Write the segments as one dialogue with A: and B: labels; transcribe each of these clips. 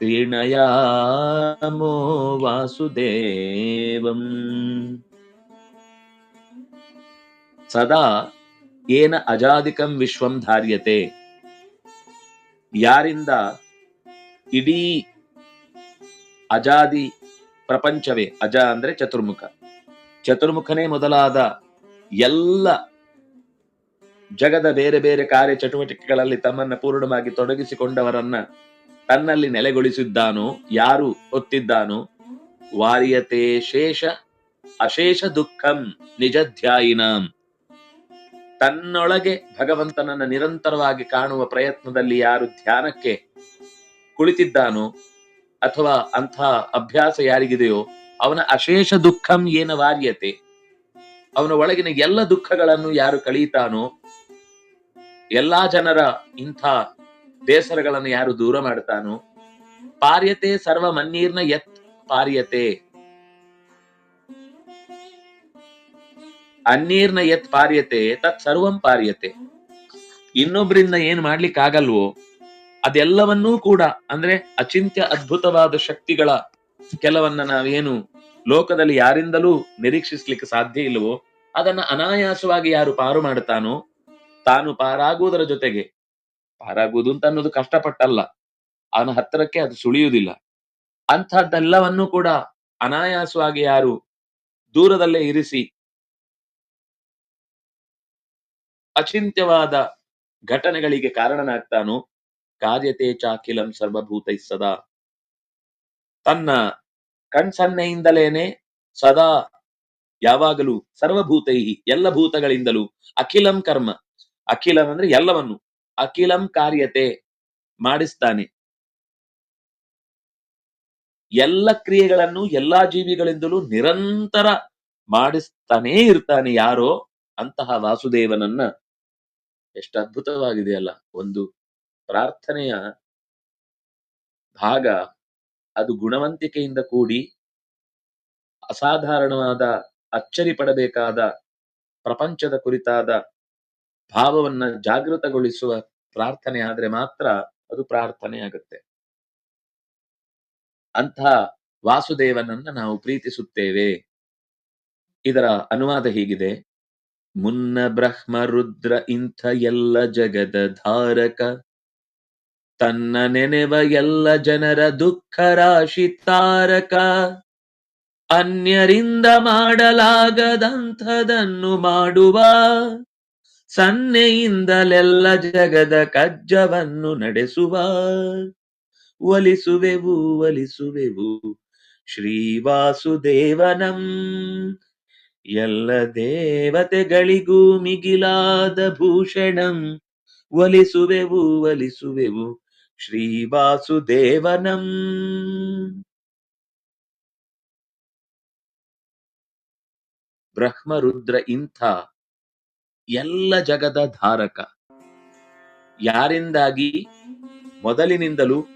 A: ಪ್ರೀಣಯಾಮೋ ವಾಸುದೇವಂ ಸದಾ ಏನ ಅಜಾದಿಕಂ ವಿಶ್ವಂ ಧಾರ್ಯತೆ ಯಾರಿಂದ ಇಡೀ ಅಜಾದಿ ಪ್ರಪಂಚವೇ ಅಜ ಅಂದ್ರೆ ಚತುರ್ಮುಖ। ಚತುರ್ಮುಖನೇ ಮೊದಲಾದ ಎಲ್ಲ ಜಗದ ಬೇರೆ ಬೇರೆ ಕಾರ್ಯ ಚಟುವಟಿಕೆಗಳಲ್ಲಿ ತಮ್ಮನ್ನ ಪೂರ್ಣವಾಗಿ ತೊಡಗಿಸಿಕೊಂಡವರನ್ನ ತನ್ನಲ್ಲಿ ನೆಲೆಗೊಳಿಸಿದ್ದಾನೋ, ಯಾರು ಹೊತ್ತಿದ್ದಾನೋ? ವಾರ್ಯತೆ ಶೇಷ ಅಶೇಷ ದುಃಖಂ ನಿಜಧ್ಯಾಯಿನಾಂ. ತನ್ನೊಳಗೆ ಭಗವಂತನನ್ನ ನಿರಂತರವಾಗಿ ಕಾಣುವ ಪ್ರಯತ್ನದಲ್ಲಿ ಯಾರು ಧ್ಯಾನಕ್ಕೆ ಕುಳಿತಿದ್ದಾನೋ, ಅಥವಾ ಅಂಥ ಅಭ್ಯಾಸ ಯಾರಿಗಿದೆಯೋ, ಅವನ ಅಶೇಷ ದುಃಖಂ ಏನ ವಾರ್ಯತೆ? ಅವನ ಒಳಗಿನ ಎಲ್ಲ ದುಃಖಗಳನ್ನು ಯಾರು ಕಳೀತಾನೋ, ಎಲ್ಲಾ ಜನರ ಇಂಥ ಬೇಸರಗಳನ್ನು ಯಾರು ದೂರ ಮಾಡ್ತಾನೋ? ಪಾರ್ಯತೆ ಸರ್ವ ಮನ್ನೀರ್ನ ಯತ್ ಪಾರ್ಯತೆ. ಅನ್ನೀರ್ನ ಯತ್ ಪಾರ್ಯತೆ, ತತ್ ಸರ್ವಂ ಪಾರ್ಯತೆ. ಇನ್ನೊಬ್ಬರಿಂದ ಏನ್ ಮಾಡ್ಲಿಕ್ಕೆ ಆಗಲ್ವೋ ಅದೆಲ್ಲವನ್ನೂ ಕೂಡ, ಅಂದ್ರೆ ಅಚಿಂತ್ಯ ಅದ್ಭುತವಾದ ಶಕ್ತಿಗಳ ಕೆಲವನ್ನ ನಾವೇನು ಲೋಕದಲ್ಲಿ ಯಾರಿಂದಲೂ ನಿರೀಕ್ಷಿಸ್ಲಿಕ್ಕೆ ಸಾಧ್ಯ ಇಲ್ಲವೋ, ಅದನ್ನ ಅನಾಯಾಸವಾಗಿ ಯಾರು ಪಾರು ಮಾಡ್ತಾನೋ, ತಾನು ಪಾರಾಗುವುದರ ಜೊತೆಗೆ ಪಾರಾಗುವುದು ಅಂತ ಅನ್ನೋದು ಕಷ್ಟಪಟ್ಟಲ್ಲ. ಅವನ ಹತ್ತಿರಕ್ಕೆ ಅದು ಸುಳಿಯುವುದಿಲ್ಲ. ಅಂಥದ್ದೆಲ್ಲವನ್ನೂ ಕೂಡ ಅನಾಯಾಸವಾಗಿ ಯಾರು ದೂರದಲ್ಲೇ ಇರಿಸಿ ಅಚಿಂತ್ಯವಾದ ಘಟನೆಗಳಿಗೆ ಕಾರಣನಾಗ್ತಾನೋ? ಕಾರ್ಯತೆ ಚಾಕಿಲಂ ಸರ್ವಭೂತೈ ಸದಾ. ತನ್ನ ಕಣ್ಸನ್ನೆಯಿಂದಲೇನೆ ಸದಾ ಯಾವಾಗಲೂ ಸರ್ವಭೂತೈ ಎಲ್ಲ ಭೂತಗಳಿಂದಲೂ ಅಖಿಲಂ ಕರ್ಮ. ಅಖಿಲಂ ಅಂದ್ರೆ ಎಲ್ಲವನ್ನು. ಅಖಿಲಂ ಕಾರ್ಯತೆ ಮಾಡಿಸ್ತಾನೆ. ಎಲ್ಲ ಕ್ರಿಯೆಗಳನ್ನು ಎಲ್ಲಾ ಜೀವಿಗಳಿಂದಲೂ ನಿರಂತರ ಮಾಡಿಸ್ತಾನೇ ಇರ್ತಾನೆ ಯಾರೋ ಅಂತಹ ವಾಸುದೇವನನ್ನ. ಎಷ್ಟು ಅದ್ಭುತವಾಗಿದೆಯಲ್ಲ ಒಂದು ಪ್ರಾರ್ಥನೆಯ ಭಾಗ. ಅದು ಗುಣವಂತಿಕೆಯಿಂದ ಕೂಡಿ ಅಸಾಧಾರಣವಾದ ಅಚ್ಚರಿ ಪಡಬೇಕಾದ ಪ್ರಪಂಚದ ಕುರಿತಾದ ಭಾವವನ್ನ ಜಾಗೃತಗೊಳಿಸುವ ಪ್ರಾರ್ಥನೆ ಆದ್ರೆ ಮಾತ್ರ ಅದು ಪ್ರಾರ್ಥನೆ ಆಗುತ್ತೆ. ಅಂಥ ವಾಸುದೇವನನ್ನ ನಾವು ಪ್ರೀತಿಸುತ್ತೇವೆ. ಇದರ ಅನುವಾದ ಹೀಗಿದೆ. ಮುನ್ನ ಬ್ರಹ್ಮ ರುದ್ರ ಇಂಥ ಎಲ್ಲ ಜಗದ ಧಾರಕ, ತನ್ನ ನೆನೆವ ಎಲ್ಲ ಜನರ ದುಃಖ ರಾಶಿ ತಾರಕ, ಅನ್ಯರಿಂದ ಮಾಡಲಾಗದಂಥದನ್ನು ಮಾಡುವ ಸನ್ನೆಯಿಂದಲೆಲ್ಲ ಜಗದ ಕಜ್ಜವನ್ನು ನಡೆಸುವ ಒಲಿಸುವೆವು ಒಲಿಸುವೆವು, ಶ್ರೀವಾಸುದೇವನಂ. ಎಲ್ಲ ದೇವತೆಗಳಿಗೂ ಮಿಗಿಲಾದ ಭೂಷಣಂ. ಒಲಿಸುವೆವು ಒಲಿಸುವೆವು, ಶ್ರೀವಾಸುದೇವನಂ. ಬ್ರಹ್ಮರುದ್ರ ಇಂಥ ಎಲ್ಲ ಜಗದ ಧಾರಕ. ಯಾರಿಂದಾಗಿ? ಮೊದಲಿನಿಂದಲೂ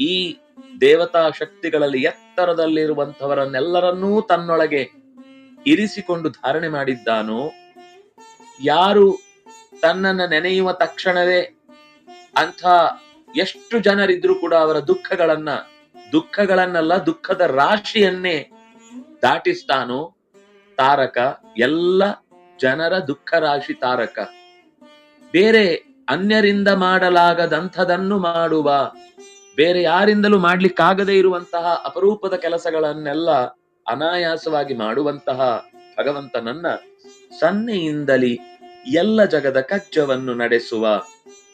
A: ಈ ದೇವತಾ ಶಕ್ತಿಗಳಲ್ಲಿ ಎತ್ತರದಲ್ಲಿರುವಂತವರನ್ನೆಲ್ಲರನ್ನೂ ತನ್ನೊಳಗೆ ಇರಿಸಿಕೊಂಡು ಧಾರಣೆ ಮಾಡಿದ್ದಾನೋ? ಯಾರು ತನ್ನನ್ನ ನೆನೆಯುವ ತಕ್ಷಣವೇ ಅಂಥ ಎಷ್ಟು ಜನರಿದ್ರು ಕೂಡ ಅವರ ದುಃಖಗಳನ್ನ, ದುಃಖಗಳನ್ನಲ್ಲ, ದುಃಖದ ರಾಶಿಯನ್ನೇ ದಾಟಿಸ್ತಾನೋ? ತಾರಕ ಎಲ್ಲ ಜನರ ದುಃಖ ರಾಶಿ ತಾರಕ. ಬೇರೆ ಅನ್ಯರಿಂದ ಮಾಡಲಾಗದಂಥದನ್ನು ಮಾಡುವ, ಬೇರೆ ಯಾರಿಂದಲೂ ಮಾಡ್ಲಿಕ್ಕಾಗದೇ ಇರುವಂತಹ ಅಪರೂಪದ ಕೆಲಸಗಳನ್ನೆಲ್ಲ ಅನಾಯಾಸವಾಗಿ ಮಾಡುವಂತಹ ಭಗವಂತನನ್ನ ಸನ್ನೆಯಿಂದಲಿ ಎಲ್ಲ ಜಗದ ಕಜ್ಜವನ್ನು ನಡೆಸುವ,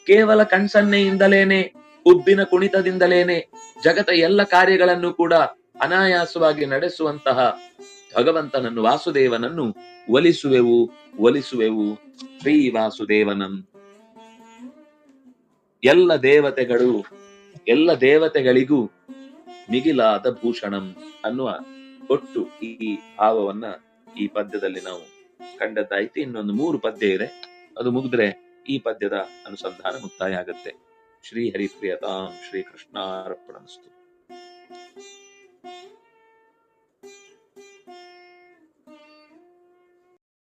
A: ಕೇವಲ ಕಣ್ಸನ್ನೆಯಿಂದಲೇನೆ, ಉಬ್ಬಿನ ಕುಣಿತದಿಂದಲೇನೆ ಜಗತ ಎಲ್ಲ ಕಾರ್ಯಗಳನ್ನು ಕೂಡ ಅನಾಯಾಸವಾಗಿ ನಡೆಸುವಂತಹ ಭಗವಂತನನ್ನು ವಾಸುದೇವನನ್ನು ಒಲಿಸುವೆವು ಒಲಿಸುವೆವು. ಶ್ರೀ ವಾಸುದೇವನಂ. ಎಲ್ಲ ದೇವತೆಗಳು, ಎಲ್ಲ ದೇವತೆಗಳಿಗೂ ಮಿಗಿಲಾದ ಭೂಷಣಂ ಅನ್ನುವ ಒಟ್ಟು ಈ ಭಾವವನ್ನ ಈ ಪದ್ಯದಲ್ಲಿ ನಾವು ಕಂಡದ್ದಾಯ್ತು. ಇನ್ನೊಂದು ಮೂರು ಪದ್ಯ ಇದೆ. ಅದು ಮುಗಿದ್ರೆ ಈ ಪದ್ಯದ ಅನುಸಂಧಾನ ಮುಕ್ತಾಯ ಆಗುತ್ತೆ. ಶ್ರೀ ಹರಿಪ್ರಿಯತಾಂ ಶ್ರೀ ಕೃಷ್ಣಾರ್ಪಣಮಸ್ತು